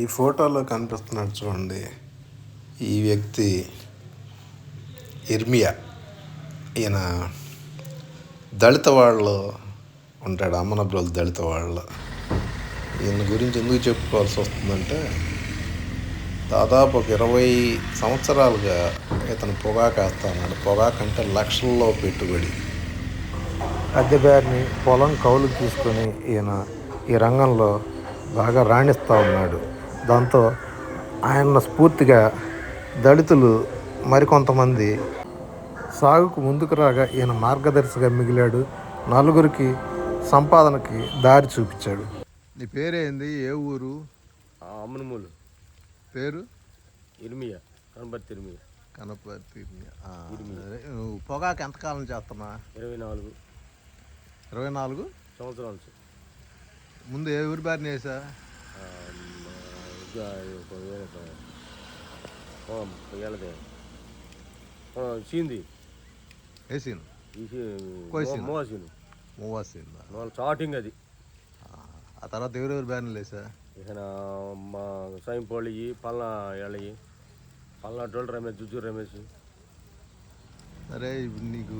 ఈ ఫోటోలో కనిపిస్తున్నాడు చూడండి. ఈ వ్యక్తి ఇర్మియా. ఈయన దళిత వాళ్ళు ఉంటాడు అమ్మనబ్రోలు దళిత వాళ్ళు ఈయన గురించి ఎందుకు చెప్పుకోవాల్సి వస్తుందంటే దాదాపు ఒక ఇరవై సంవత్సరాలుగా ఇతను పొగాకు వేస్తున్నాడు పొగా కంటే లక్షల్లో పెట్టుబడి. అద్దెబారిని పొలం కౌలుకు తీసుకొని ఈయన ఈ రంగంలో బాగా రాణిస్తూ ఉన్నాడు. దాంతో ఆయన స్ఫూర్తిగా దళితులు మరికొంతమంది సాగుకు ముందుకు రాగా ఈయన మార్గదర్శిగా మిగిలాడు. నలుగురికి సంపాదనకి దారి చూపించాడు. నీ పేరేంది? ఏ ఊరు? అమ్మనమూలు. పేరు? ఇర్మియా. కనపర్తి ఇర్మియా. ఆ, సరే. నువ్వు పొగాకు ఎంతకాలం చేస్తున్నా? ఇరవై నాలుగు. ఇరవై నాలుగు? సంవత్సరాల నుంచి. ముందు ఏ ఊరి బారిన వేసా? సీంది వేసాను ఈ సీ- కోసిను. మో- మోసీను మూవాసిందా వాళ్ళ స్టార్టింగ్ అది ఆ తర్వాత ఎవరెవరు బ్యానర్లు వేసా ఇక మా సైన్ పోళ్ళయి పల్నా ఏళ్ళయి పల్నా డోల్ రమేష్ జుజు రమేష్ సరే ఇప్పుడు నీకు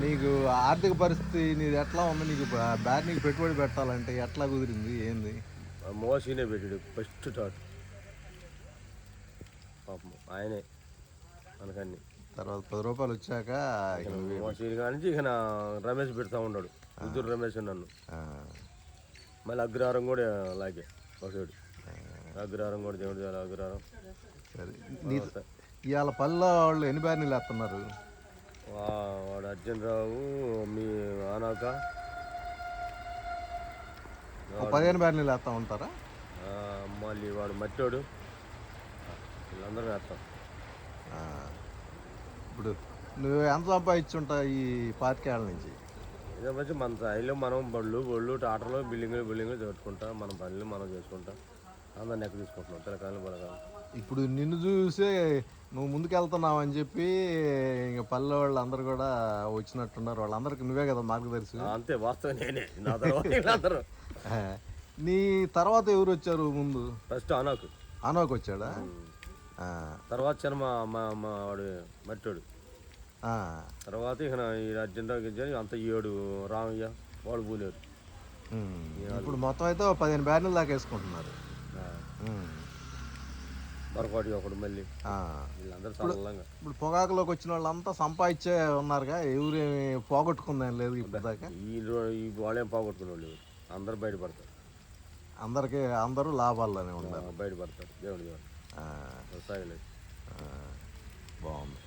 నీకు ఆర్థిక పరిస్థితి నీది ఎట్లా ఉంది? నీకు బ్యాటరీకి పెట్టుబడి పెట్టాలంటే ఎట్లా కుదిరింది? ఏంది? మోసీనే పెట్టాడు ఫస్ట్ స్టార్ట్ పాపం ఆయనే మనకన్నీ తర్వాత పది రూపాయలు వచ్చాక ఇక నువ్వే మోసీ కానీ ఇక నా రమేష్ పెడతా ఉన్నాడు. జుజు రమేష్ నన్ను. మళ్ళీ అగ్రహారం కూడా అలాగే ఒకసారి. అగ్రహారం కూడా దేవుడి అగ్రహారం. సరే. ఇవాళ పల్లె వాళ్ళు ఎన్ని బ్యానర్లు వేస్తున్నారు? వా- వాడు అర్జున్ రావు మీ ఆనాక పదిహేను బ్యానర్లు వేస్తా ఉంటారా మళ్ళీ వాడు మట్టోడు. వీళ్ళందరూ వేస్తాం. ఇప్పుడు నువ్వు ఎంత సంపాదించుంటా ఈ పాతికేళ్ళ నుంచి? ఇదే వచ్చి మన స్థాయిలో మనం బళ్ళు బళ్ళు టాటర్లు బిల్డింగ్లు బిల్డింగ్లు పెట్టుకుంటా మన పనులు మనం చేసుకుంటా. అందరిని ఎక్క తీసుకుంటున్నాం పిల్లకాయలు పిల్లకాయలు ఇప్పుడు నిన్ను చూసే నువ్వు ముందుకు వెళ్తున్నావు అని చెప్పి ఇంకా పల్లె వాళ్ళు అందరు కూడా వచ్చినట్టున్నారు. వాళ్ళందరికీ నువ్వే కదా మార్గదర్శి. అంతే వాస్తవం నేనే. నా తర్వాత నీ తర్వాత ఎవరు వచ్చారు ముందు? ఫస్ట్ అనాకు. అనోక్ వచ్చాడా? తర్వాత చిన్న మా వాడు మట్టోడు తర్వాత ఇక రావు గిజ్జని అంత ఏడు రామయ్య వాడు పూలేరు. ఇప్పుడు మొత్తం అయితే పదిహేను బ్యానర్లు దాకా వేసుకుంటున్నారు. ఉమ్. బరపాటి ఒకడు మళ్ళీ. వీళ్ళందరూ సరళంగా. ఇప్పుడు పొగాకులోకి వచ్చిన వాళ్ళంతా సంపాదించే ఉన్నారుగా ఎవరేమి పోగొట్టుకుందని లేదు ఇప్పుడు దాకా ఈ వాళ్ళేం పోగొట్టుకునే వాళ్ళు. అందరూ బయటపడతారు. అందరికీ అందరూ లాభాల్లోనే ఉన్నారు బయటపడతారు. దేవుడి దేవుడు ఆ, వ్యవసాయం లేదు. ఆ, బాగుంది.